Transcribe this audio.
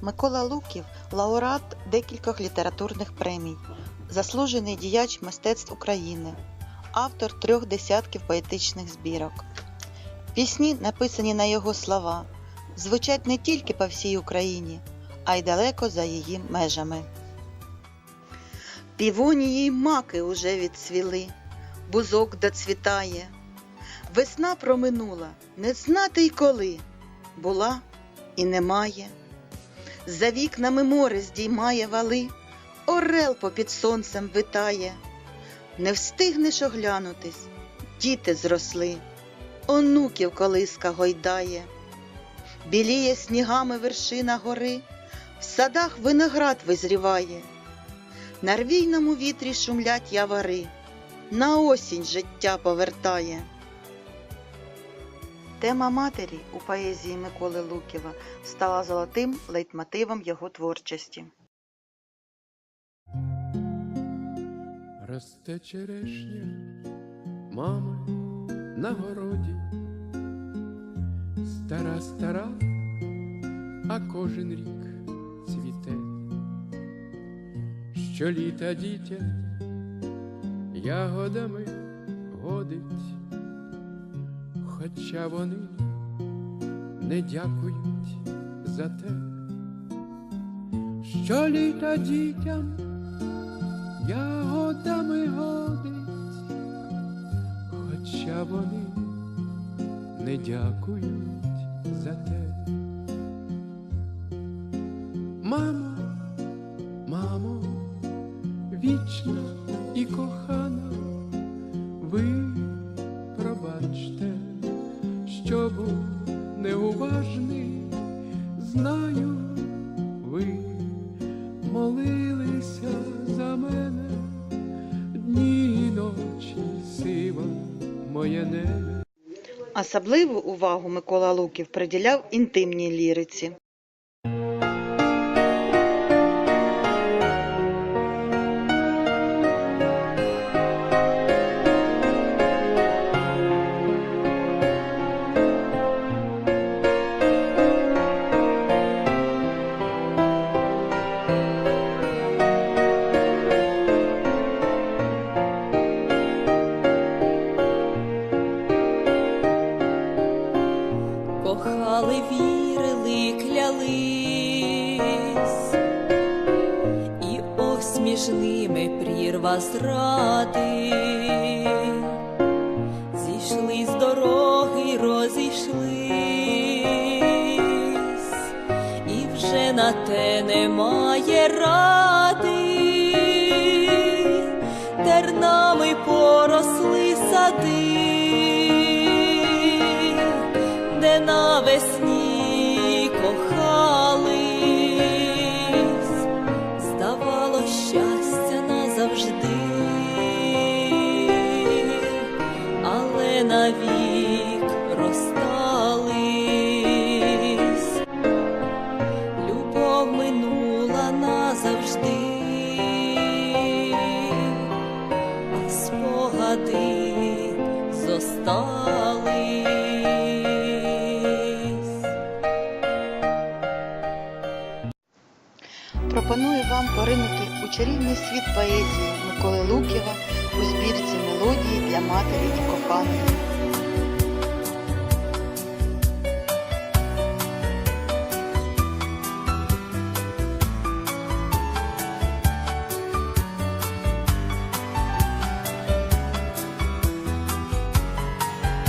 Микола Луків лауреат декількох літературних премій, заслужений діяч мистецтв України, автор трьох десятків поетичних збірок. Пісні, написані на його слова, звучать не тільки по всій Україні, а й далеко за її межами. Півонії маки уже відцвіли, бузок доцвітає. Весна проминула, не знати й коли, була і немає. За вікнами море здіймає вали, орел попід сонцем витає. Не встигнеш оглянутись, діти зросли, онуків колиска гойдає. Біліє снігами вершина гори, в садах виноград визріває. На рвійному вітрі шумлять явари, на осінь життя повертає. Тема матері у поезії Миколи Луківа стала золотим лейтмотивом його творчості. Росте черешня, мами на городі, стара, стара, а кожен рік цвіте. Щоліта дітя ягодами годить, хоча вони не дякують за те, щоліта дітям ягодами годить, хоча вони не дякують за те. Мамо, був неуважний, знаю, ви молилися за мене, дні і ночі сива моє небо. Особливу увагу Микола Луків приділяв інтимній ліриці. Кохали, вірили, клялись, і ось між ними прірва зради, зійшли з дороги, розійшлись, і вже на те немає ради, тернами поросли сади спогади зостались. Пропоную вам поринути у чарівний світ поезії Миколи Луківа у збірці мелодії для матері і коханої.